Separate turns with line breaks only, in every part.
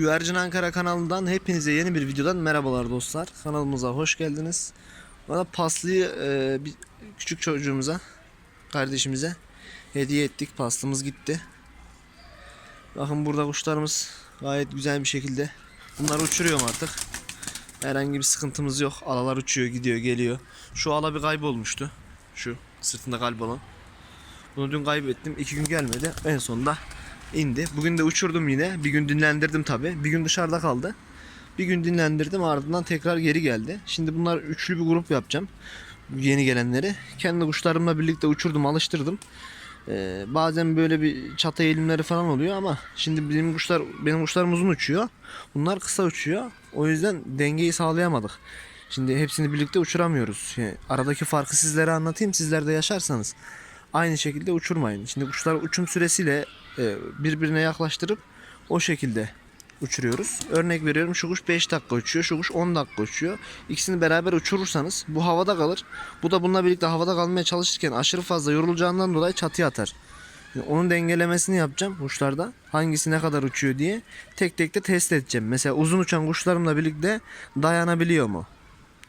Güvercin Ankara kanalından hepinize yeni bir videodan merhabalar dostlar. Kanalımıza hoş geldiniz. Bana paslıyı e, bir küçük çocuğumuza, kardeşimize hediye ettik. Paslımız gitti. Bakın burada kuşlarımız gayet güzel bir şekilde. Bunları uçuruyorum artık. Herhangi bir sıkıntımız yok. Alalar uçuyor, gidiyor, geliyor. Şu ala bir kaybolmuştu. Şu sırtında kalp. Bunu dün kaybettim. iki gün gelmedi. En sonunda indi. Bugün de uçurdum yine. Bir gün dinlendirdim tabi. Bir gün dışarıda kaldı. Bir gün dinlendirdim ardından tekrar geri geldi. Şimdi bunlar üçlü bir grup yapacağım. Yeni gelenleri. Kendi kuşlarımla birlikte uçurdum, alıştırdım. Ee, bazen böyle bir çatı eğilimleri falan oluyor ama şimdi benim kuşlar benim kuşlarım uzun uçuyor. Bunlar kısa uçuyor. O yüzden dengeyi sağlayamadık. Şimdi hepsini birlikte uçuramıyoruz. Yani aradaki farkı sizlere anlatayım. Sizler de yaşarsanız aynı şekilde uçurmayın. Şimdi kuşlar uçum süresiyle e, birbirine yaklaştırıp o şekilde uçuruyoruz. Örnek veriyorum şu kuş 5 dakika uçuyor, şu kuş 10 dakika uçuyor. İkisini beraber uçurursanız bu havada kalır. Bu da bununla birlikte havada kalmaya çalışırken aşırı fazla yorulacağından dolayı çatıya atar. Yani onun dengelemesini yapacağım kuşlarda. Hangisi ne kadar uçuyor diye tek tek de test edeceğim. Mesela uzun uçan kuşlarımla birlikte dayanabiliyor mu?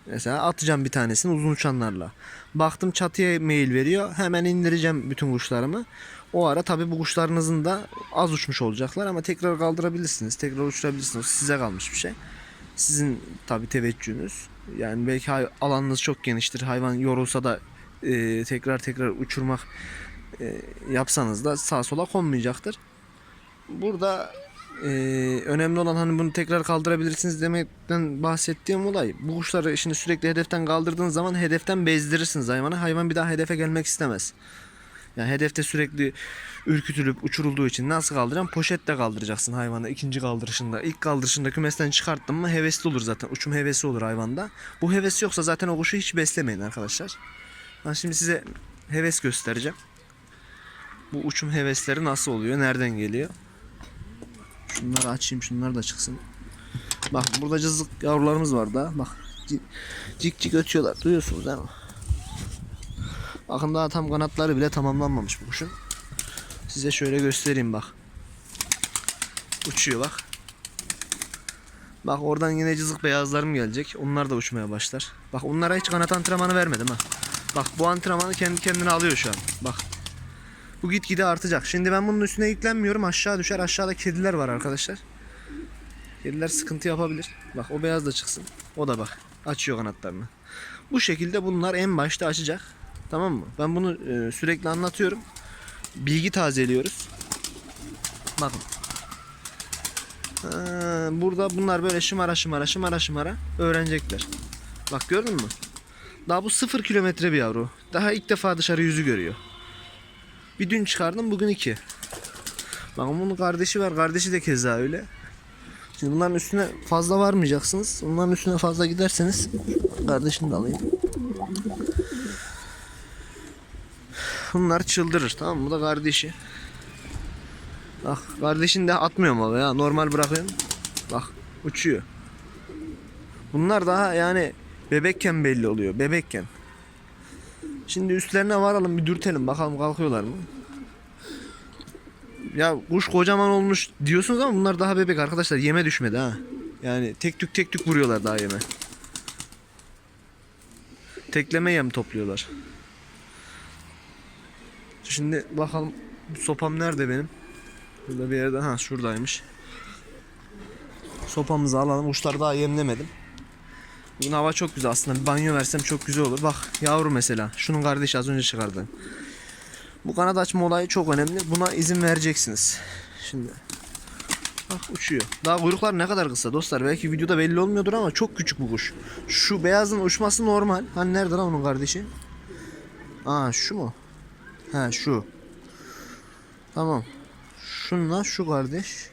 Mesela atacağım bir tanesini uzun uçanlarla. Baktım çatıya meyil veriyor. Hemen indireceğim bütün kuşlarımı. O ara tabi bu kuşlarınızın da az uçmuş olacaklar ama tekrar kaldırabilirsiniz. Tekrar uçurabilirsiniz. Size kalmış bir şey. Sizin tabi teveccühünüz. Yani belki alanınız çok geniştir. Hayvan yorulsa da e, tekrar tekrar uçurmak e, yapsanız da sağa sola konmayacaktır. Burada e, önemli olan hani bunu tekrar kaldırabilirsiniz demekten bahsettiğim olay. Bu kuşları şimdi sürekli hedeften kaldırdığınız zaman hedeften bezdirirsiniz hayvanı. Hayvan bir daha hedefe gelmek istemez. Yani hedefte sürekli ürkütülüp uçurulduğu için nasıl kaldıracaksın? Poşette kaldıracaksın hayvanı ikinci kaldırışında. İlk kaldırışında kümesten çıkarttın mı hevesli olur zaten. Uçum hevesi olur hayvanda. Bu heves yoksa zaten o kuşu hiç beslemeyin arkadaşlar. Ben şimdi size heves göstereceğim. Bu uçum hevesleri nasıl oluyor? Nereden geliyor? Şunları açayım şunlar da çıksın. Bak burada cızlık yavrularımız var da. Bak ci- cik cik ötüyorlar. Duyuyorsunuz değil mi? Bakın daha tam kanatları bile tamamlanmamış bu kuşun. Size şöyle göstereyim bak. Uçuyor bak. Bak oradan yine cızık beyazlarım gelecek. Onlar da uçmaya başlar. Bak onlara hiç kanat antrenmanı vermedim ha. Bak bu antrenmanı kendi kendine alıyor şu an. Bak. Bu gitgide artacak. Şimdi ben bunun üstüne yüklenmiyorum. Aşağı düşer. Aşağıda kediler var arkadaşlar. Kediler sıkıntı yapabilir. Bak o beyaz da çıksın. O da bak. Açıyor kanatlarını. Bu şekilde bunlar en başta açacak. Tamam mı? Ben bunu e, sürekli anlatıyorum. Bilgi tazeliyoruz. Bakın. Ha, burada bunlar böyle şımara şımara şımara şımara öğrenecekler. Bak gördün mü? Daha bu sıfır kilometre bir yavru. Daha ilk defa dışarı yüzü görüyor. Bir dün çıkardım bugün iki. Bakın bunun kardeşi var. Kardeşi de keza öyle. Şimdi bunların üstüne fazla varmayacaksınız. Bunların üstüne fazla giderseniz kardeşini de alayım. Bunlar çıldırır tamam mı? Bu da kardeşi. Bak kardeşini de atmıyorum abi ya. Normal bırakıyorum. Bak uçuyor. Bunlar daha yani bebekken belli oluyor. Bebekken. Şimdi üstlerine varalım bir dürtelim bakalım kalkıyorlar mı? Ya kuş kocaman olmuş diyorsunuz ama bunlar daha bebek arkadaşlar yeme düşmedi ha. Yani tek tük tek tük vuruyorlar daha yeme. Tekleme yem topluyorlar. Şimdi bakalım sopam nerede benim? Burada bir yerde ha şuradaymış. Sopamızı alalım. Kuşlar daha yemlemedim. Bugün hava çok güzel aslında. Bir banyo versem çok güzel olur. Bak yavru mesela. Şunun kardeşi az önce çıkardı. Bu kanat açma olayı çok önemli. Buna izin vereceksiniz. Şimdi. Bak uçuyor. Daha kuyruklar ne kadar kısa dostlar. Belki videoda belli olmuyordur ama çok küçük bu kuş. Şu beyazın uçması normal. Hani nerede lan onun kardeşi? Aa şu mu? Ha şu. Tamam. Şunla şu kardeş.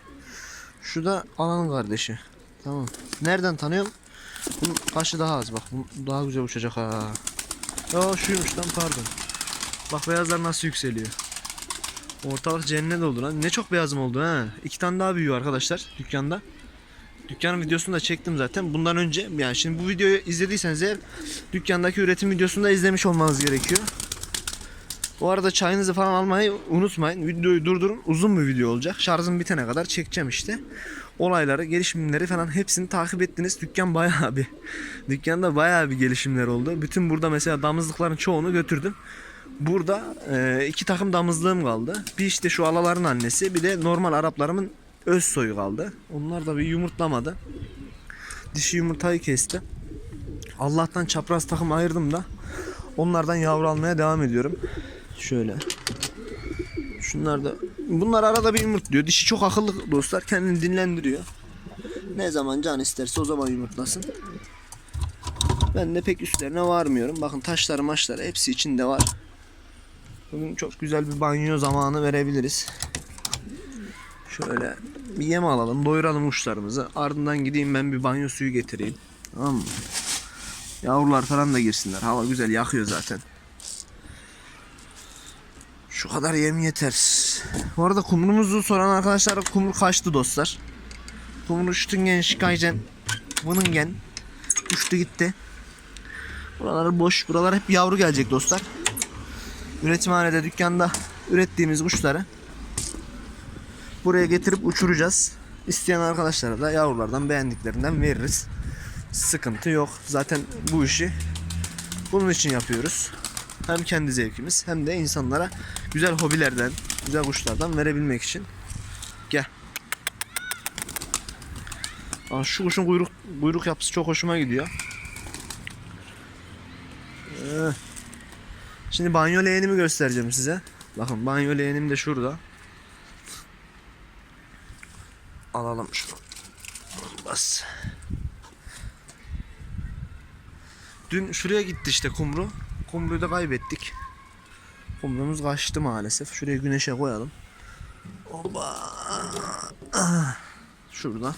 Şu da ananın kardeşi. Tamam. Nereden tanıyorum? Bunun başı daha az bak. Bu daha güzel uçacak ha. Ya şuymuş lan pardon. Bak beyazlar nasıl yükseliyor. Ortalık cennet oldu lan. Ne çok beyazım oldu ha. İki tane daha büyüyor arkadaşlar dükkanda. Dükkanın videosunu da çektim zaten. Bundan önce yani şimdi bu videoyu izlediyseniz eğer dükkandaki üretim videosunu da izlemiş olmanız gerekiyor. Bu arada çayınızı falan almayı unutmayın. Videoyu durdurun. Uzun bir video olacak. Şarjım bitene kadar çekeceğim işte. Olayları, gelişimleri falan hepsini takip ettiniz. Dükkan bayağı bir dükkanda bayağı bir gelişimler oldu. Bütün burada mesela damızlıkların çoğunu götürdüm. Burada e, iki takım damızlığım kaldı. Bir işte şu alaların annesi, bir de normal Araplarımın öz soyu kaldı. Onlar da bir yumurtlamadı. Dişi yumurtayı kesti. Allah'tan çapraz takım ayırdım da onlardan yavru almaya devam ediyorum. Şöyle. Şunlar da bunlar arada bir yumurtluyor. Dişi çok akıllı dostlar. Kendini dinlendiriyor. Ne zaman can isterse o zaman yumurtlasın. Ben de pek üstlerine varmıyorum. Bakın taşları maçları hepsi içinde var. Bugün çok güzel bir banyo zamanı verebiliriz. Şöyle bir yem alalım, doyuralım uçlarımızı. Ardından gideyim ben bir banyo suyu getireyim. Tamam mı? Yavrular falan da girsinler. Hava güzel yakıyor zaten. Şu kadar yem yeter. Bu arada kumrumuzu soran arkadaşlar kumru kaçtı dostlar. Kumru şütüngen şikaycen vınıngen uçtu gitti. Buralar boş. Buralar hep yavru gelecek dostlar. Üretimhanede dükkanda ürettiğimiz kuşları buraya getirip uçuracağız. İsteyen arkadaşlara da yavrulardan beğendiklerinden veririz. Sıkıntı yok. Zaten bu işi bunun için yapıyoruz. Hem kendi zevkimiz hem de insanlara güzel hobilerden, güzel kuşlardan verebilmek için. Gel. Aa, şu kuşun kuyruk kuyruk yapısı çok hoşuma gidiyor. Ee, Şimdi banyo leğenimi göstereceğim size. Bakın banyo leğenim de şurada. Alalım şunu. Bas. Dün şuraya gitti işte kumru. Kumruyu da kaybettik. Kumrumuz kaçtı maalesef. Şuraya güneşe koyalım. Oba. Şurada.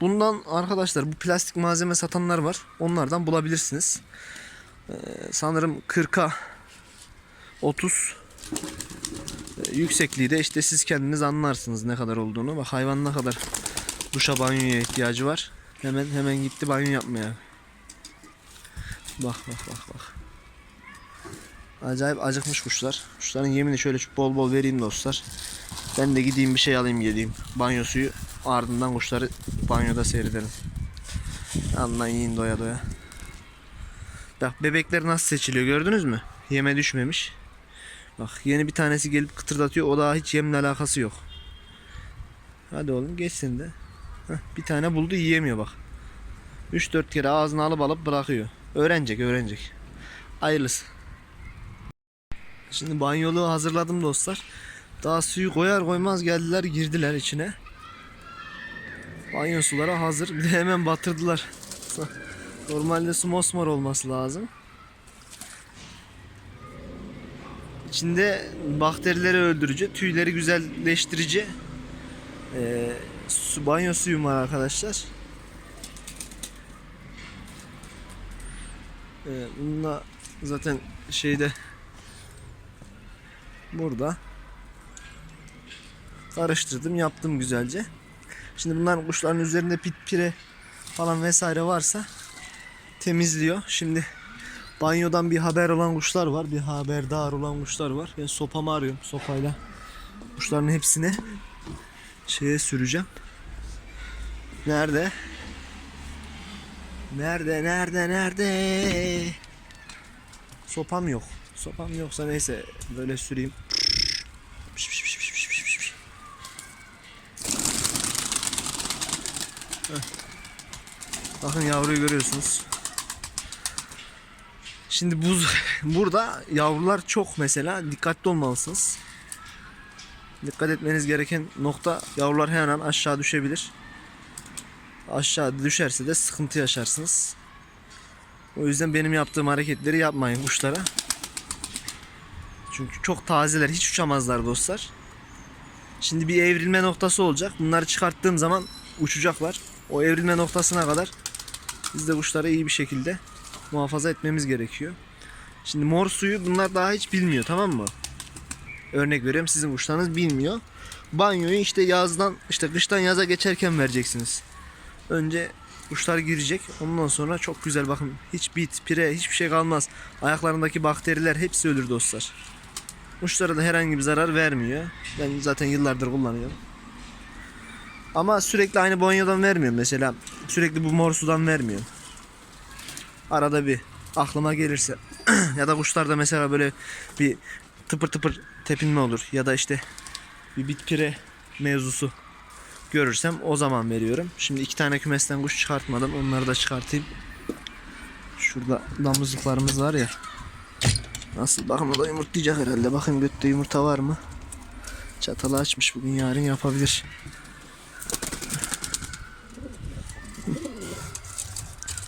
Bundan arkadaşlar bu plastik malzeme satanlar var. Onlardan bulabilirsiniz. Ee, sanırım 40'a 30 Ee, yüksekliği de işte siz kendiniz anlarsınız ne kadar olduğunu. Bak hayvan ne kadar duşa banyoya ihtiyacı var. Hemen hemen gitti banyo yapmaya. Bak bak bak bak. Acayip acıkmış kuşlar. Kuşların yemini şöyle bol bol vereyim dostlar. Ben de gideyim bir şey alayım geleyim. Banyo suyu ardından kuşları banyoda seyredelim. Alın yiyin doya doya. Bak bebekler nasıl seçiliyor gördünüz mü? Yeme düşmemiş. Bak yeni bir tanesi gelip kıtırdatıyor. O daha hiç yemle alakası yok. Hadi oğlum geç sen de. Heh, bir tane buldu yiyemiyor bak. 3-4 kere ağzına alıp alıp bırakıyor. Öğrenecek öğrenecek. Hayırlısı. Şimdi banyoluğu hazırladım dostlar. Daha suyu koyar koymaz geldiler girdiler içine. Banyo suları hazır. Bir de hemen batırdılar. Normalde su mosmor olması lazım. İçinde bakterileri öldürücü, tüyleri güzelleştirici eee, su banyo suyum var arkadaşlar. Eee, bununla zaten şeyde burada karıştırdım, yaptım güzelce. Şimdi bunlar kuşların üzerinde pit pire falan vesaire varsa temizliyor. Şimdi banyodan bir haber olan kuşlar var. Bir haberdar olan kuşlar var. Ben sopamı arıyorum. Sopayla kuşların hepsine şeye süreceğim. Nerede? Nerede? Nerede? Nerede? Sopam yok. Sopam yoksa neyse böyle süreyim. Bakın yavruyu görüyorsunuz. Şimdi buz burada yavrular çok mesela dikkatli olmalısınız. Dikkat etmeniz gereken nokta yavrular her an aşağı düşebilir. Aşağı düşerse de sıkıntı yaşarsınız. O yüzden benim yaptığım hareketleri yapmayın kuşlara. Çünkü çok tazeler hiç uçamazlar dostlar. Şimdi bir evrilme noktası olacak. Bunları çıkarttığım zaman uçacaklar. O evrilme noktasına kadar biz de kuşları iyi bir şekilde muhafaza etmemiz gerekiyor. Şimdi mor suyu bunlar daha hiç bilmiyor tamam mı? Örnek veriyorum sizin kuşlarınız bilmiyor. Banyoyu işte yazdan işte kıştan yaza geçerken vereceksiniz. Önce kuşlar girecek. Ondan sonra çok güzel bakın hiç bit, pire hiçbir şey kalmaz. Ayaklarındaki bakteriler hepsi ölür dostlar. Kuşlara da herhangi bir zarar vermiyor. Ben zaten yıllardır kullanıyorum. Ama sürekli aynı banyodan vermiyorum mesela. Sürekli bu mor sudan vermiyorum. Arada bir aklıma gelirse ya da kuşlarda mesela böyle bir tıpır tıpır tepinme olur ya da işte bir bitpire mevzusu görürsem o zaman veriyorum. Şimdi iki tane kümesten kuş çıkartmadım. Onları da çıkartayım. Şurada damızlıklarımız var ya. Nasıl? Bakın o da yumurtlayacak herhalde. Bakın götte yumurta var mı? Çatalı açmış bugün yarın yapabilir.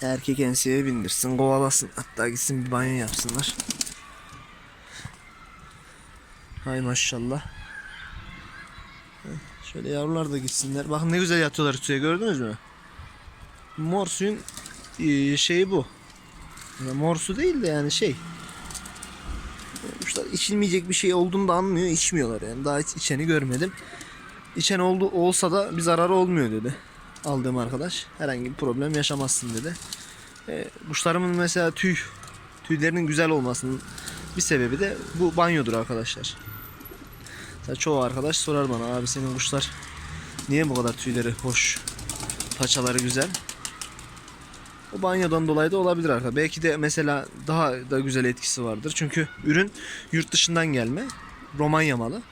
Erkek enseye bindirsin, kovalasın. Hatta gitsin bir banyo yapsınlar. Hay maşallah. Şöyle yavrular da gitsinler. Bakın ne güzel yatıyorlar suya gördünüz mü? Mor suyun eee, şeyi bu. Mor su değil de yani şey. Kuşlar içilmeyecek bir şey olduğunu da anlıyor, içmiyorlar yani. Daha hiç içeni görmedim. İçen oldu olsa da bir zararı olmuyor dedi. Aldığım arkadaş. Herhangi bir problem yaşamazsın dedi. E, kuşlarımın mesela tüy tüylerinin güzel olmasının bir sebebi de bu banyodur arkadaşlar. Mesela çoğu arkadaş sorar bana abi senin kuşlar niye bu kadar tüyleri hoş, paçaları güzel? O banyodan dolayı da olabilir arkadaşlar. Belki de mesela daha da güzel etkisi vardır. Çünkü ürün yurt dışından gelme. Romanya malı.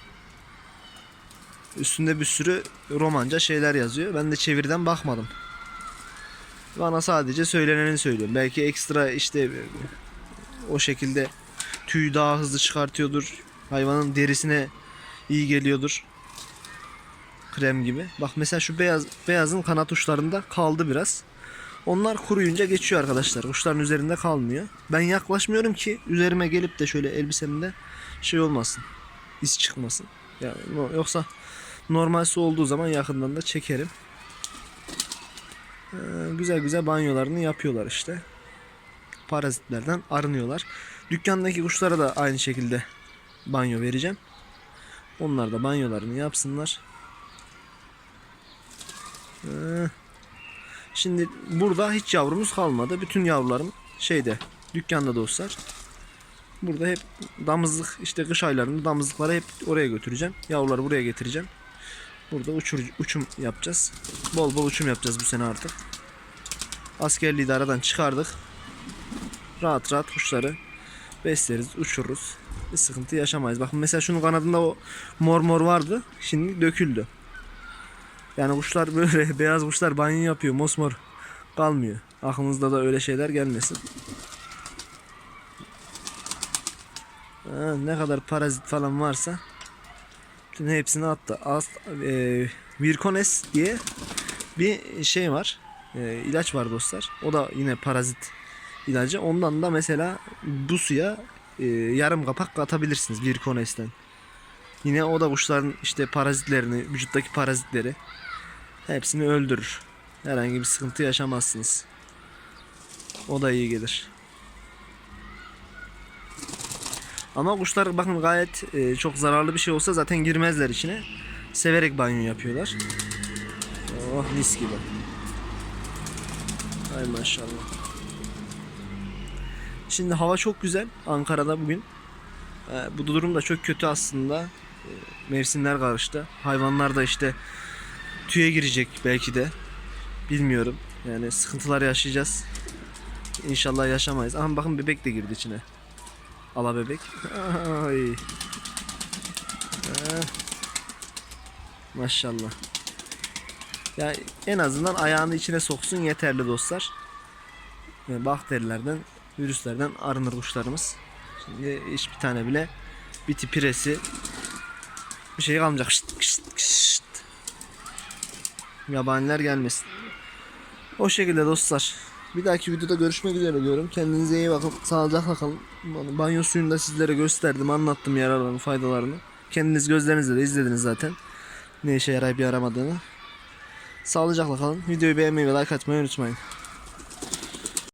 Üstünde bir sürü romanca şeyler yazıyor. Ben de çeviriden bakmadım. Bana sadece söyleneni söylüyorum. Belki ekstra işte o şekilde tüy daha hızlı çıkartıyordur. Hayvanın derisine iyi geliyordur. Krem gibi. Bak mesela şu beyaz beyazın kanat uçlarında kaldı biraz. Onlar kuruyunca geçiyor arkadaşlar. Kuşların üzerinde kalmıyor. Ben yaklaşmıyorum ki üzerime gelip de şöyle elbisemde şey olmasın. iz çıkmasın. Yani yoksa normal su olduğu zaman yakından da çekerim. Ee, güzel güzel banyolarını yapıyorlar işte. Parazitlerden arınıyorlar. Dükkandaki kuşlara da aynı şekilde banyo vereceğim. Onlar da banyolarını yapsınlar. Ee, Şimdi burada hiç yavrumuz kalmadı. Bütün yavrularım şeyde dükkanda dostlar. Burada hep damızlık işte kış aylarında damızlıkları hep oraya götüreceğim. Yavruları buraya getireceğim. Burada uçur, uçum yapacağız. Bol bol uçum yapacağız bu sene artık. Askerliği de aradan çıkardık. Rahat rahat kuşları besleriz, uçururuz. Bir sıkıntı yaşamayız. Bakın mesela şunun kanadında o mor mor vardı. Şimdi döküldü. Yani kuşlar böyle beyaz kuşlar banyo yapıyor mosmor kalmıyor. Aklınızda da öyle şeyler gelmesin. Ha, ne kadar parazit falan varsa bütün hepsini attı. As, e, Virkones diye bir şey var. E, ilaç var dostlar. O da yine parazit ilacı. Ondan da mesela bu suya e, yarım kapak katabilirsiniz Virkones'ten. Yine o da kuşların işte parazitlerini, vücuttaki parazitleri hepsini öldürür. Herhangi bir sıkıntı yaşamazsınız. O da iyi gelir. Ama kuşlar bakın gayet e, çok zararlı bir şey olsa zaten girmezler içine. Severek banyo yapıyorlar. Oh mis gibi. Ay maşallah. Şimdi hava çok güzel Ankara'da bugün. E, bu durum da çok kötü aslında. Mevsimler karıştı. Hayvanlar da işte tüye girecek belki de. Bilmiyorum. Yani sıkıntılar yaşayacağız. İnşallah yaşamayız. Aha bakın bebek de girdi içine. Ala bebek. Ay. Ha. Maşallah. Ya en azından ayağını içine soksun yeterli dostlar. Yani bakterilerden, virüslerden arınır kuşlarımız. Şimdi hiçbir tane bile biti piresi bir şey kalmayacak. Şşt, şşt, şşt. Yabaniler gelmesin. O şekilde dostlar. Bir dahaki videoda görüşmek üzere diyorum. Kendinize iyi bakın. Sağlıcakla kalın. Banyo suyunu da sizlere gösterdim. Anlattım yararlarını, faydalarını. Kendiniz gözlerinizle de izlediniz zaten. Ne işe yarayıp yaramadığını. Sağlıcakla kalın. Videoyu beğenmeyi ve like atmayı unutmayın.